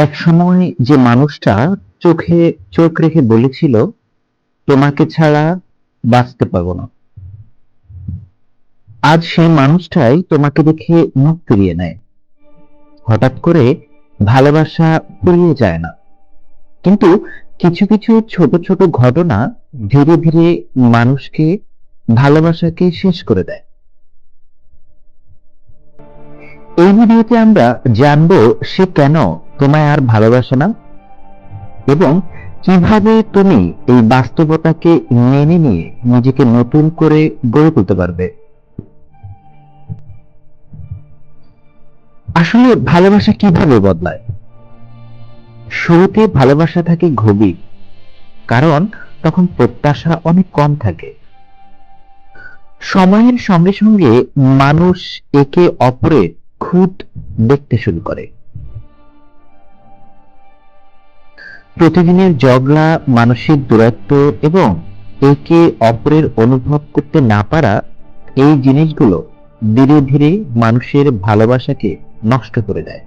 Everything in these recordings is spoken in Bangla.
এক সময় যে মানুষটা চোখে, চোখ রেখে বলেছিল, তোমাকে ছাড়া বাঁচতে পারব না। আজ সেই মানুষটাই তোমাকে দেখে মুখ ফিরিয়ে নেয়। হঠাৎ করে ভালোবাসা ফুরিয়ে যায় না। কিন্তু কিছু কিছু ছোট ছোট ঘটনা ধীরে ধীরে মানুষকে ভালোবাসাকে শেষ করে দেয়। এই ভিডিওতে আমরা জানব সে কেন তোমায় আর ভালোবাসে না? এবং কীভাবে তুমি এই বাস্তবতাকে মেনে নিয়ে নিজেকে নতুন করে গড়ে তুলতে পারবে? আসলে ভালোবাসা কীভাবে বদলায়? শুরুতে ভালোবাসা থাকে গভীর, কারণ তখন প্রত্যাশা অনেক কম থাকে। সময়ের সঙ্গে সঙ্গে মানুষ একে অপরের খুঁত দেখতে শুরু করে। প্রতিদিনের ঝগড়া মানসিক দূরত্ব এবং একে অপরের অনুভব করতে না পারা এই জিনিসগুলো ধীরে ধীরে মানুষের ভালোবাসাকে নষ্ট করে দেয়।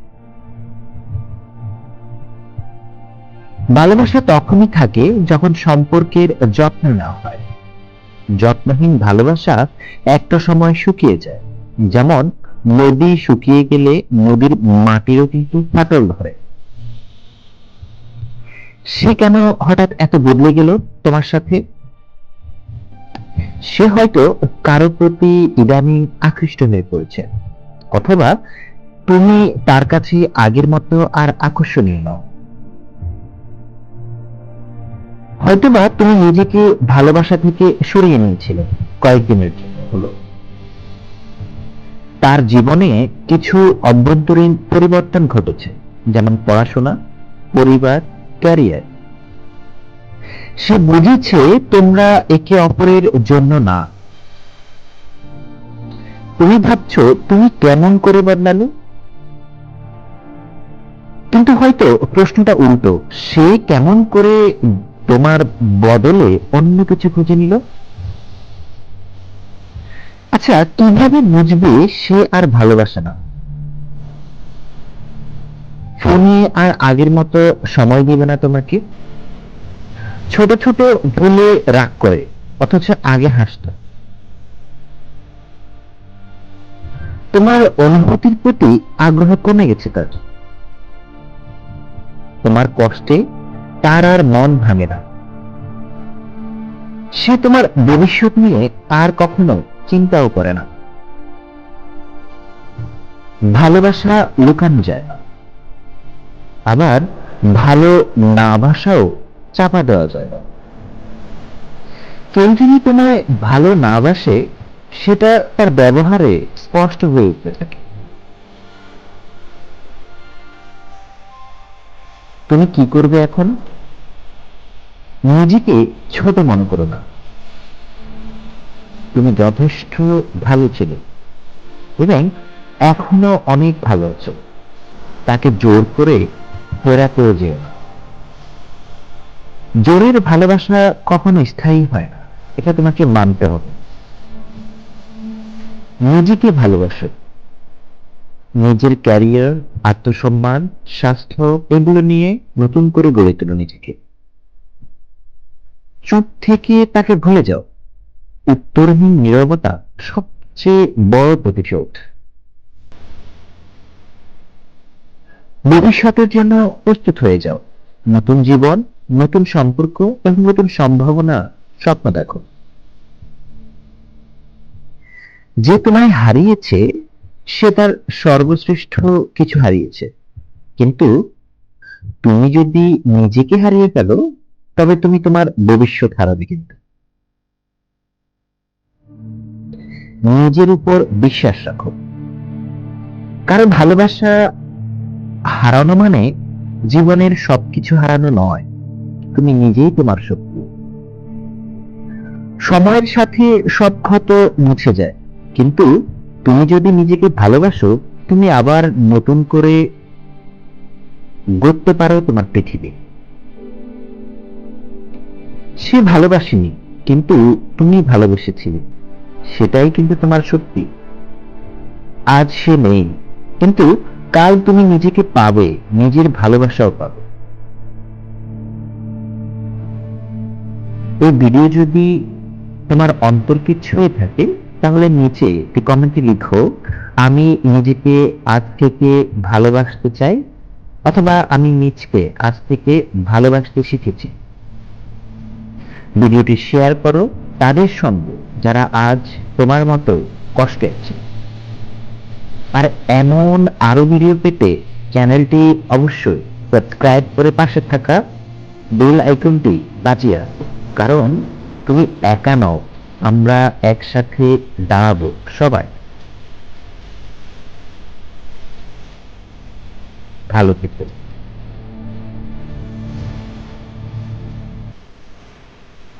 ভালোবাসা তখনই থাকে যখন সম্পর্কের যত্ন নেওয়া হয়। যত্নহীন ভালোবাসা একটা সময় শুকিয়ে যায়, যেমন নদী শুকিয়ে গেলে নদীর মাটিরও কিন্তু ফাটল ধরে। সে কেন হঠাৎ এত বদলে গেল তোমার সাথে? সে হয়তো কারও প্রতি ইদানিং আকৃষ্ট হয়ে পড়েছে, অথবা তুমি তার কাছে আগের মতো আর আকর্ষণীয় নও। হয়তোবা তুমি নিজেকে ভালোবাসা থেকে সরিয়ে নিয়েছিলে কয়েকদিনের জন্য হলো। তার জীবনে কিছু অভ্যন্তরীণ পরিবর্তন ঘটেছে, যেমন পড়াশোনা, পরিবার, ক্যারিয়ার। সে বুঝেছে তোমরা একে অপরের জন্য না। তুমি ভাবছ, তুমি কেমন করে বদলালো? কিন্তু হয়তো প্রশ্নটা উল্টো, সে কেমন করে তোমার বদলে অন্য কিছু খুঁজে নিল? আচ্ছা কীভাবে বুঝবে সে আর ভালোবাসে না? ফোনে আর আগের মতো সময় দিবে না তোমাকে? ছোট ছোট ভুলে রাগ করে, অথচ আগে হাসত। তোমার অনুভূতির প্রতি আগ্রহ কমে গেছে তার। তোমার কষ্টে তার আর মন ভাঙে না। সে তোমার ভবিষ্যৎ নিয়ে আর কখনো চিন্তাও করে না। ভালোবাসা লুকানো যায়। আবার ভালো না বাসাও চাপা দেওয়া যায়। কেউ যদি তোমায় ভালো না বাসে, সেটা তার ব্যবহারে স্পষ্ট হয়ে উঠতে থাকে। তুমি কি করবে এখন? নিজেকে ছোট মনে করো না। তুমি যথেষ্ট ভালো ছিলে এবং এখনও অনেক ভালো আছো। তাকে জোর করে ফেরা করে যেও জোরের ভালোবাসা কখনো স্থায়ী হয় না, এটা তোমাকে মানতে হবে। নিজেকে ভালোবাসো। নিজের ক্যারিয়ার, আত্মসম্মান, স্বাস্থ্য, এগুলো নিয়ে নতুন করে গড়ে তোলো নিজেকে। চুপ থেকে তাকে ভুলে যাও। উত্তরহীন নিরবতা সবচেয়ে বড় প্রতিশোধ। ভবিষ্যতের জন্য প্রস্তুত হয়ে যাও। নতুন জীবন, নতুন সম্পর্ক এবং নতুন সম্ভাবনা স্বপ্ন দেখো। যে তোমায় হারিয়েছে, সে তার সর্বশ্রেষ্ঠ কিছু হারিয়েছে। কিন্তু তুমি যদি নিজেকে হারিয়ে ফেলো, তবে তুমি তোমার ভবিষ্যৎ হারাবে কিন্তু। নিজের উপর বিশ্বাস রাখো। কারণ ভালোবাসা হারানো মানে জীবনের সবকিছু হারানো নয়, তুমি নিজেই তোমার শক্তি সময়ের সাথে সব ক্ষত মুছে যায়, কিন্তু তুমি যদি নিজেকে ভালোবাসো, তুমি আবার নতুন করে গড়তে পারো তোমার পৃথিবী। সে ভালোবাসেনি, কিন্তু তুমি ভালোবেসেছিলে। সেটাই কিন্তু তোমার সত্যি। আজ সে নেই, কিন্তু কাল তুমি নিজেকে পাবে, নিজের ভালোবাসাও পাবে। এই ভিডিও যদি তোমার অন্তর্কে ছুঁয়ে থাকে, তাহলে নিচে একটি কমেন্টে লিখো, আমি নিজেকে আজ থেকে ভালোবাসতে চাই, অথবা আমি নিজকে আজ থেকে ভালোবাসতে শিখেছি। ভিডিওটি শেয়ার করো। তাদের সঙ্গে যারা আজ তোমার মতো কষ্টে আছে আর এমন আরও ভিডিও পেতে চ্যানেলটি অবশ্যই সাবস্ক্রাইব করে পাশে থাকা বেল আইকনটি বাজিয়ে। কারণ তুমি একা নও, আমরা একসাথে দাঁড়াবো সবাই ভালো থেকো